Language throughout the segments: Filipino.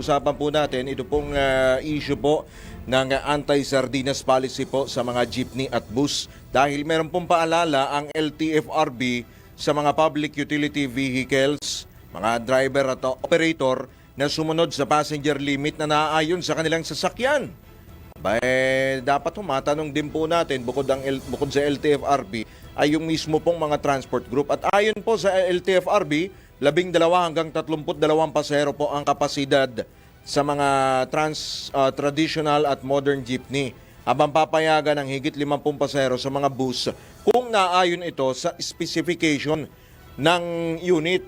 pag-uusapan po natin, ito pong ah, issue po ng anti-sardinas policy po sa mga jeepney at bus. Dahil meron pong paalala ang LTFRB sa mga public utility vehicles, mga driver at operator na sumunod sa passenger limit na naaayon sa kanilang sasakyan. Ba, eh, dapat humatanong din po natin bukod, ang, bukod sa LTFRB ay yung mismo pong mga transport group. At ayon po sa LTFRB, labing dalawa hanggang 32 pasahero po ang kapasidad sa mga trans, ah, traditional at modern jeepney. Habang papayagan ng higit 50 pasahero sa mga bus kung naayon ito sa specification ng unit.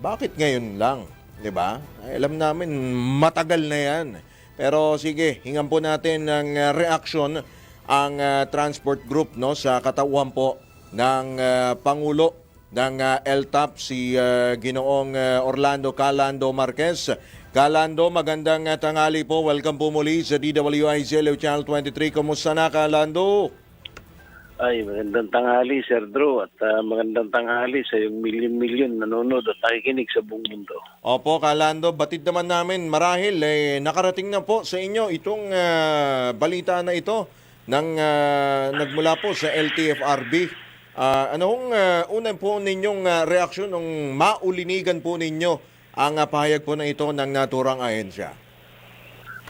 Bakit ngayon lang? 'Di ba? Alam namin matagal na 'yan. Pero sige, hingan po natin ng uh, reaction ang uh, transport group no sa katauhan po ng uh, pangulo ng uh, LTAP si uh, Ginoong uh, Orlando Calando Marquez. Calando, magandang uh, tanghali po. Welcome po muli sa DWIZ Leo Channel 23. Kumusta na Calando? Ay, magandang tanghali, Sir Drew, at ah, magandang tanghali sa yung milyon-milyon nanonood at nakikinig sa buong mundo. Opo, Kalando, batid naman namin marahil eh, nakarating na po sa inyo itong ah, balita na ito ng ah, nagmula po sa LTFRB. Ah, ano hong uh, unang po ninyong ah, reaksyon nung maulinigan po ninyo ang ah, pahayag po na ito ng naturang ahensya?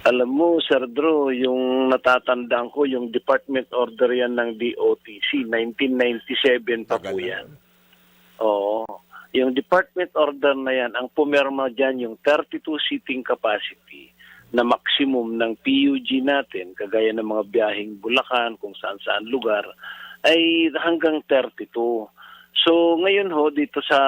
Alam mo, Sir Drew, yung natatandaan ko, yung department order yan ng DOTC, 1997 pa po Tagal yan. Oo. Yung department order na yan, ang pumirma dyan yung 32 seating capacity na maximum ng PUG natin, kagaya ng mga biyaheng Bulacan, kung saan-saan lugar, ay hanggang 32. So ngayon ho, dito sa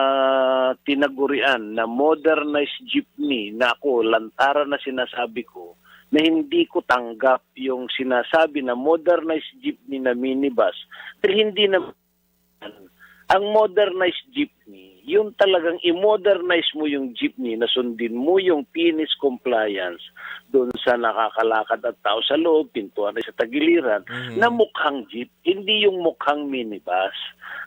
tinagurian na modernized jeepney na ako, lantara na sinasabi ko, na hindi ko tanggap yung sinasabi na modernized jeepney na minibus. Dahil hindi na ang modernized jeepney, yung talagang i-modernize mo yung jeepney na sundin mo yung PNIS compliance doon sa nakakalakad at tao sa loob, pintuan ay sa tagiliran, na mukhang jeep, hindi yung mukhang minibus.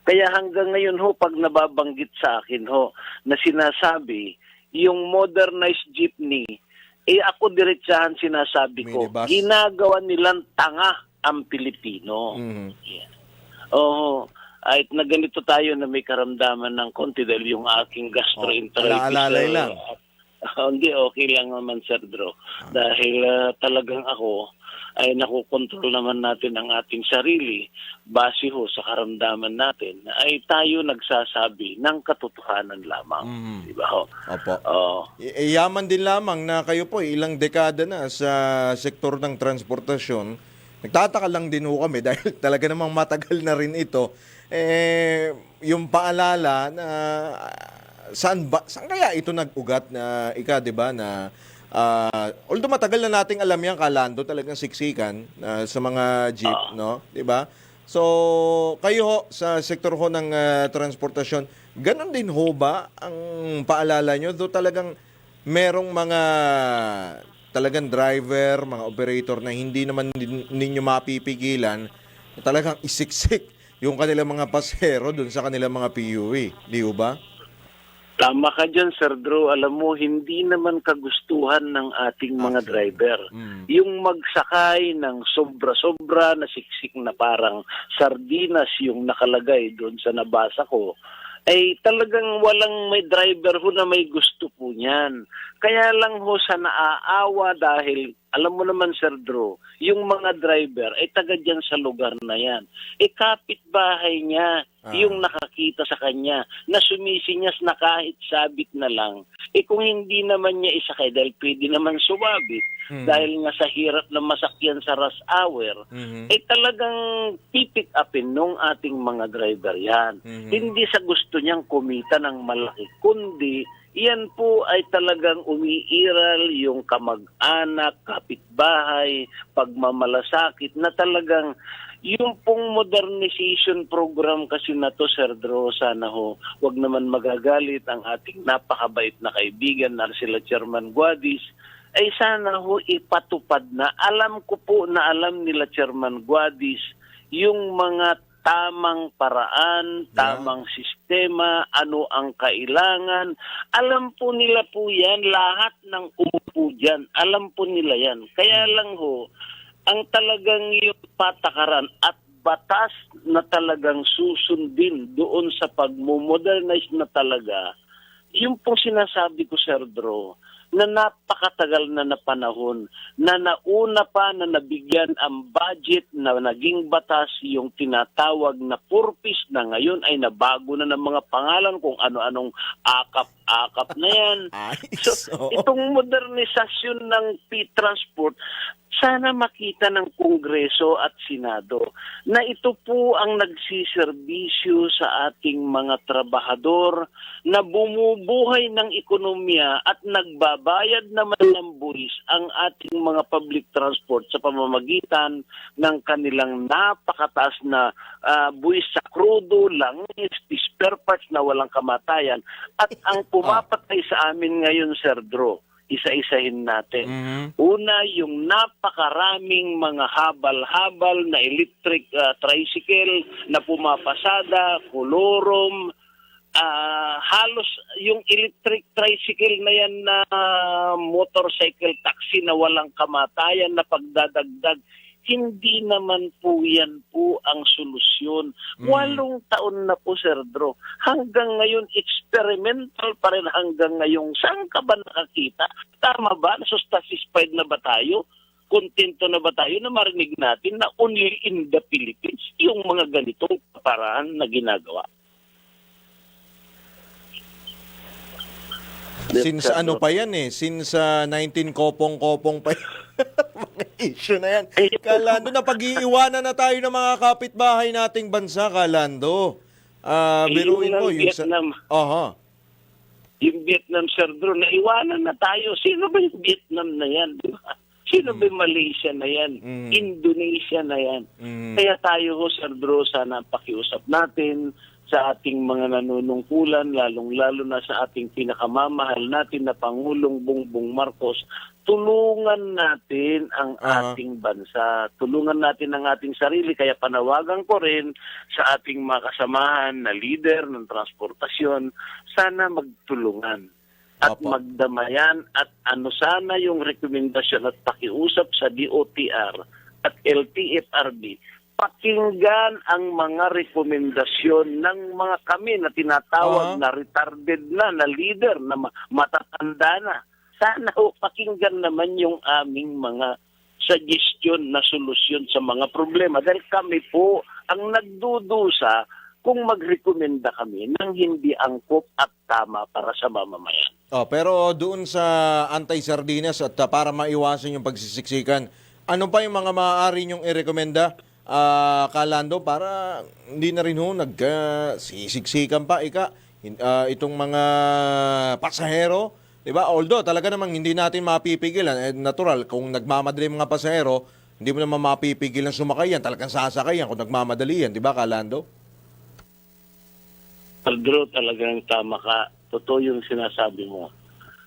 Kaya hanggang ngayon ho, pag nababanggit sa akin ho, na sinasabi, yung modernized jeepney, eh ako diretsahan sinasabi ko, Minibus. ginagawa nilang tanga ang Pilipino. Mhm. Yeah. Oo. Ay, na ganito tayo na may karamdaman ng konti dahil yung aking gastroenteritis. Oh, alaalalay uh, lang. uh, hindi, okay lang naman, Sir Dro. Dahil uh, talagang ako ay nakukontrol naman natin ang ating sarili base ho sa karamdaman natin ay tayo nagsasabi ng katotohanan lamang. Mhm. Di ba ho? Opo. Oo. I- eh, yaman din lamang na kayo po ilang dekada na sa sektor ng transportasyon. Nagtataka lang din ho kami dahil talaga namang matagal na rin ito. Eh, yung paalala na ah, saan ba saan kaya ito nag-ugat na ika 'di ba na ah, although matagal na nating alam yan kalando talagang siksikan ah, sa mga jeep no? 'di ba? So kayo ho sa sektor ho ng ah, transportasyon ganon din ho ba ang paalala nyo? Do talagang merong mga talagang driver, mga operator na hindi naman ninyo mapipigilan talagang isiksik yung kanilang mga pasero dun sa kanilang mga PUE. Di ba? Tama ka dyan, Sir Drew. Alam mo, hindi naman kagustuhan ng ating mga driver. Mm. Yung magsakay ng sobra-sobra na siksik na parang sardinas yung nakalagay doon sa nabasa ko, ay talagang walang may driver ho na may gusto po niyan. Kaya lang ho sa naaawa dahil, alam mo naman Sir Drew, yung mga driver ay taga dyan sa lugar na yan. E kapitbahay niya, Ah. yung nakakita sa kanya, na sumisinyas na kahit sabit na lang. Eh kung hindi naman niya isakay dahil pwede naman sumabit, Mhm. dahil nga sa hirap na masakyan sa rush hour, Mhm. eh talagang pipick upin nung ating mga driver yan. Mhm. Hindi sa gusto niyang kumita ng malaki, kundi iyan po ay talagang umiiral yung kamag-anak, kapitbahay, pagmamalasakit na talagang yung pong modernization program kasi na to, Sir Dro, sana ho, wag naman magagalit ang ating napakabait na kaibigan na sila Chairman Guadis, ay sana ho ipatupad na. Alam ko po na alam nila Chairman Guadis yung mga tamang paraan, tamang sistema, ano ang kailangan. Alam po nila po yan, lahat ng umupo dyan. Alam po nila yan. Kaya lang ho, ang talagang yung patakaran at batas na talagang susundin doon sa pagmumodernize na talaga, yung pong sinasabi ko, Sir Dro, na napakatagal na na panahon, na nauna pa na nabigyan ang budget na naging batas yung tinatawag na purpose na ngayon ay nabago na ng mga pangalan kung ano-anong akap-akap na yan. So, itong modernisasyon ng P-Transport, sana makita ng Kongreso at Senado na ito po ang nagsiservisyo sa ating mga trabahador na bumubuhay ng ekonomiya at nagbabayad naman ng buwis ang ating mga public transport sa pamamagitan ng kanilang napakataas na ah, buwis sa krudo, langis, spare parts na walang kamatayan. At ang pumapatay sa amin ngayon, Sir Dro, isa-isahin natin. Mhm. Una, yung napakaraming mga habal-habal na electric ah, tricycle na pumapasada, kolorom, ah, halos yung electric tricycle na yan na motorcycle taxi na walang kamatayan na pagdadagdag, hindi naman po yan po ang solusyon. Mm. Walong taon na po, Sir Dro. Hanggang ngayon, experimental pa rin hanggang ngayon. Saan ka ba nakakita? Tama ba? Satisfied na ba tayo? Kontento na ba tayo na marinig natin na only in the Philippines yung mga ganitong paraan na ginagawa? Since ano pa yan eh, since ah, 19 kopong-kopong pa yan. mga issue na yan. Kalando, na pag-iiwanan na tayo ng mga kapitbahay nating bansa, Kalando. Ah, Eh, biruin yung mo. ng Yung sa, Vietnam. Aha. Yung Vietnam, Sir Dro, naiwanan na tayo. Sino ba yung Vietnam na yan? Di ba? Sino ba yung Malaysia na yan? Mm. Indonesia na yan? Mm. Kaya tayo ho, Sir Dro, sana pakiusap natin sa ating mga nanunungkulan, lalong-lalo na sa ating pinakamamahal natin na Pangulong Bongbong Marcos, tulungan natin ang Aha. ating bansa. Tulungan natin ang ating sarili. Kaya panawagan ko rin sa ating mga kasamahan na leader ng transportasyon, sana magtulungan at Opo. magdamayan at ano sana yung rekomendasyon at pakiusap sa DOTR at LTFRB pakinggan ang mga rekomendasyon ng mga kami na tinatawag na retarded na, na leader, na ma- matatanda na. Sana ho, pakinggan naman yung aming mga suggestion na solusyon sa mga problema. Dahil kami po ang nagdudusa kung magrekomenda kami ng hindi angkop at tama para sa mamamayan. Oh, pero doon sa anti-sardinas at ah, para maiwasan yung pagsisiksikan, ano pa yung mga maaari nyong irekomenda, ah, Kalando, para hindi na rin ho nagsiksikan pa, ika, ah, itong mga pasahero, di ba? Although talaga namang hindi natin mapipigilan, eh, natural, kung nagmamadali mga pasahero, hindi mo naman mapipigilan sumakay yan, talagang sasakay yan kung nagmamadali yan, di ba, Kalando? Pedro, talagang tama ka. Totoo yung sinasabi mo.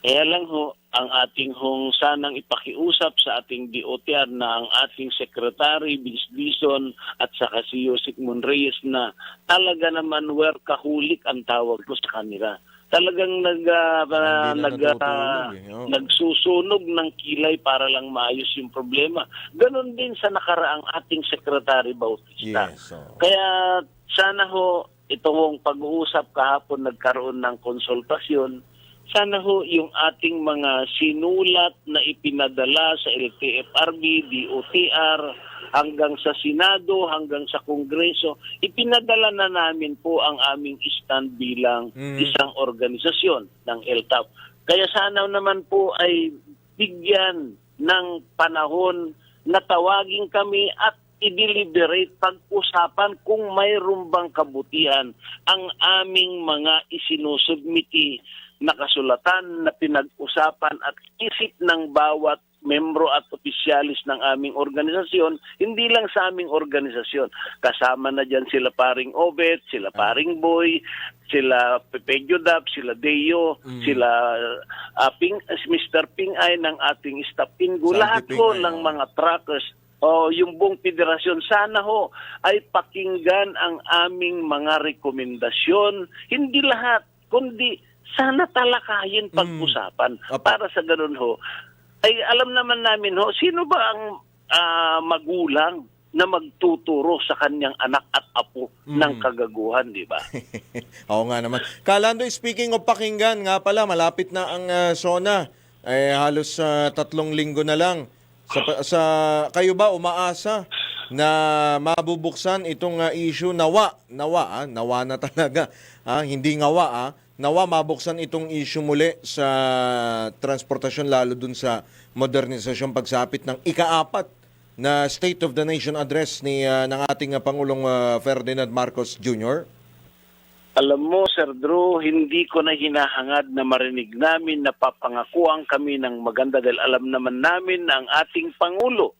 Kaya lang ho, ang ating hong sanang ipakiusap sa ating DOTR na ang ating Secretary, Vince Dizon, at saka si Yosik Monreyes na talaga naman workaholic ang tawag ko sa kanila. Talagang nag, Hindi na nag, ah, eh, nagsusunog ng kilay para lang maayos yung problema. Ganon din sa nakaraang ating Secretary Bautista. Yes. oh. Kaya sana ho, itong pag-uusap kahapon nagkaroon ng konsultasyon, sana ho yung ating mga sinulat na ipinadala sa LTFRB, DOTR, hanggang sa Senado, hanggang sa Kongreso, ipinadala na namin po ang aming stand bilang Mm. isang organisasyon ng LTAP. Kaya sana naman po ay bigyan ng panahon na tawagin kami at i-deliberate pag-usapan kung mayroon bang kabutihan ang aming mga isinusubmiti na kasulatan na pinag-usapan at isip ng bawat membro at opisyalis ng aming organisasyon, hindi lang sa aming organisasyon. Kasama na dyan sila paring Obet, sila paring Boy, sila Pepe Jodap, sila Deo, sila ah, Ping, Mr. Ping ay ng ating staff Pingo. Lahat Ay, ng mga truckers o yung buong federasyon sana ho ay pakinggan ang aming mga rekomendasyon. Hindi lahat, kundi sana talakayin pag-usapan. Apa. Para sa ganun ho, ay alam naman namin ho, sino ba ang ah, magulang na magtuturo sa kanyang anak at apo ng kagaguhan, di ba? Oo nga naman. Kalando, speaking of pakinggan, nga pala, malapit na ang ah, SONA. Eh, halos ah, tatlong linggo na lang. Sa, sa, kayo ba umaasa na mabubuksan itong ah, issue nawa, nawa, ah, nawa na talaga, ah, hindi ngawa, ah, nawa mabuksan itong issue muli sa transportasyon lalo dun sa modernisasyon pagsapit ng ikaapat na State of the Nation address ni ah, ng ating ah, Pangulong ah, Ferdinand Marcos Jr. Alam mo, Sir Drew, hindi ko na hinahangad na marinig namin na papangakuan kami ng maganda dahil alam naman namin na ang ating Pangulo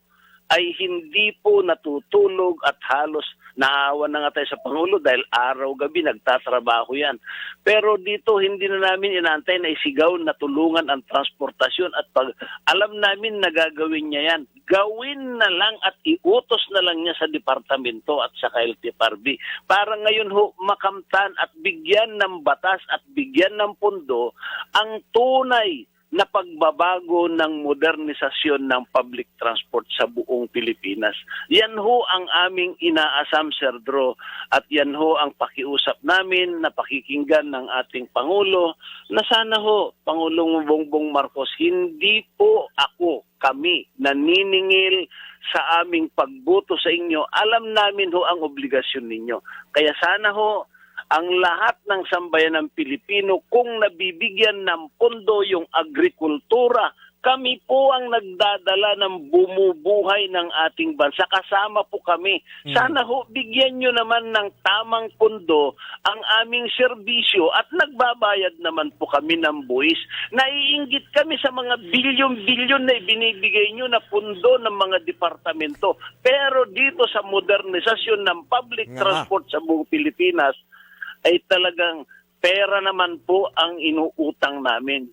ay hindi po natutulog at halos naawa na nga tayo sa Pangulo dahil araw-gabi nagtatrabaho yan. Pero dito hindi na namin inaantay na isigaw na tulungan ang transportasyon at pag alam namin na gagawin niya yan, gawin na lang at iutos na lang niya sa departamento at sa LTFRB para ngayon ho makamtan at bigyan ng batas at bigyan ng pundo ang tunay na pagbabago ng modernisasyon ng public transport sa buong Pilipinas. Yan ho ang aming inaasam, Sir Dro, at yan ho ang pakiusap namin na pakikinggan ng ating Pangulo na sana ho, Pangulong Bongbong Marcos, hindi po ako, kami, naniningil sa aming pagboto sa inyo. Alam namin ho ang obligasyon ninyo. Kaya sana ho, ang lahat ng sambayan ng Pilipino kung nabibigyan ng pondo yung agrikultura, kami po ang nagdadala ng bumubuhay ng ating bansa. Kasama po kami. Sana ho, bigyan nyo naman ng tamang pondo ang aming serbisyo at nagbabayad naman po kami ng buwis. Naiinggit kami sa mga bilyon-bilyon na ibinibigay nyo na pondo ng mga departamento. Pero dito sa modernisasyon ng public transport sa buong Pilipinas, ay talagang pera naman po ang inuutang namin.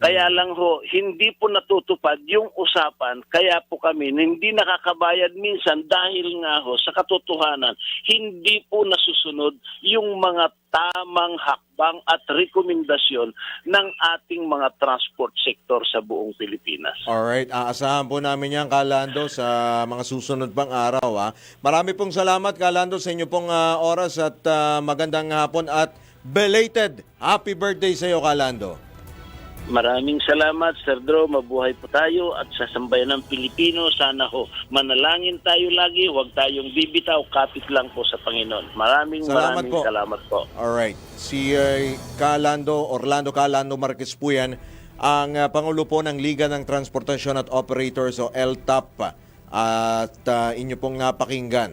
Kaya lang ho, hindi po natutupad yung usapan. Kaya po kami hindi nakakabayad minsan dahil nga ho, sa katotohanan, hindi po nasusunod yung mga tamang hakbang at rekomendasyon ng ating mga transport sector sa buong Pilipinas. Alright, aasahan po namin yan, Kalando, sa mga susunod pang araw. Ha. Marami pong salamat, Kalando, sa inyo pong ah, oras at ah, magandang hapon at belated happy birthday sa iyo, Kalando. Maraming salamat, Sir Dro. Mabuhay po tayo at sa sambayan ng Pilipino, sana ho, manalangin tayo lagi, huwag tayong bibitaw, kapit lang po sa Panginoon. Maraming Salamat maraming po. salamat po. Alright, si uh, Kalando, Orlando Kalando Marquez po yan, ang ah, Pangulo po ng Liga ng Transportasyon at Operators o LTAP at ah, inyo pong napakinggan